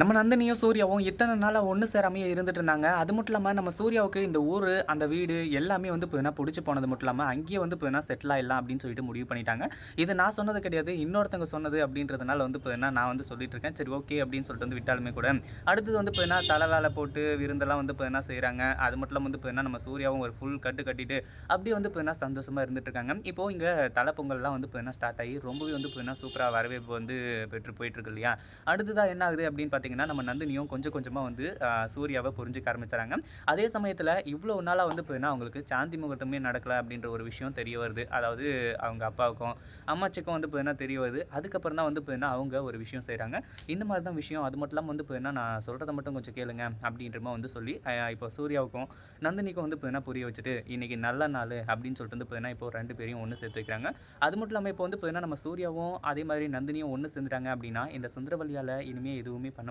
நம்ம நந்தினியும் சூர்யாவும் இத்தனை நாளாக ஒன்று சேராமையே இருந்துட்டு இருந்தாங்க. அது மட்டும் இல்லாமல் நம்ம சூர்யாவுக்கு இந்த ஊர் அந்த வீடு எல்லாமே வந்து இப்போ பிடிச்சி போனது மட்டும் இல்லாமல் அங்கேயே வந்து இப்போ செட்டில் ஆகிடலாம் அப்படின்னு சொல்லிட்டு முடிவு பண்ணிட்டாங்க. இது நான் சொன்னது கிடையாது இன்னொருத்தவங்க சொன்னது அப்படின்றதுனால வந்து இப்போ நான் வந்து சொல்லிட்டு இருக்கேன். சரி ஓகே அப்படின்னு சொல்லிட்டு வந்து விட்டாலுமே கூட. அடுத்தது வந்து இப்போ தலை வேலை போட்டு விருந்தெல்லாம் வந்து இப்போ செய்கிறாங்க அது மட்டும் இல்லாமல் வந்து இப்போ நம்ம சூர்யாவும் ஒரு ஃபுல் கட்டு கட்டிட்டு அப்படியே வந்து இப்போ சந்தோஷமாக இருந்துட்டு இருக்காங்க. இப்போ இங்கே தலை பொங்கல்லாம் வந்து இப்போ ஸ்டார்ட் ஆகி ரொம்பவே வந்து இப்போ சூப்பராக வரவேற்பு வந்து பெற்று போயிட்டு இருக்கு இல்லையா? அடுத்ததாக என்ன ஆகுது அப்படின்னு பார்த்தீங்கன்னா நம்ம நந்தினியும் கொஞ்சம் கொஞ்சமாக வந்து சூர்யாவை புரிஞ்சுக்க ஆரம்பிச்சுறாங்க அதே சமயத்தில் இவ்வளோ நாளாக வந்து இப்போ அவங்களுக்கு சாந்தி முகூர்த்தமே நடக்கலை அப்படின்ற ஒரு விஷயம் தெரிய வருது. அதாவது அவங்க அப்பாவுக்கும் அம்மாச்சிக்கும் வந்து இப்போ தெரிய வருது. அதுக்கப்புறம் தான் வந்து இப்போ அவங்க ஒரு விஷயம் செய்கிறாங்க இந்த மாதிரி தான் விஷயம். அது மட்டும் இல்லாமல் வந்து இப்போ நான் சொல்கிறத மட்டும் கொஞ்சம் கேளுங்க அப்படின்ற மாதிரி வந்து சொல்லி இப்போ சூர்யாவுக்கும் நந்தினிக்கும் வந்து இப்போ புரிய வச்சுட்டு இன்றைக்கி நல்ல நாள் அப்படின்னு சொல்லிட்டு வந்து இப்போ இப்போ ரெண்டு பேரையும் ஒன்று சேர்த்து வைக்கிறாங்க. அது மட்டும் இல்லாமல் இப்போ வந்து இப்போ நம்ம சூர்யாவும் அதே மாதிரி நந்தினியும் ஒன்று சேர்ந்துட்டாங்க அப்படின்னா இந்த சுந்தரவல்லியால் இனிமேல் எதுவுமே பண்ண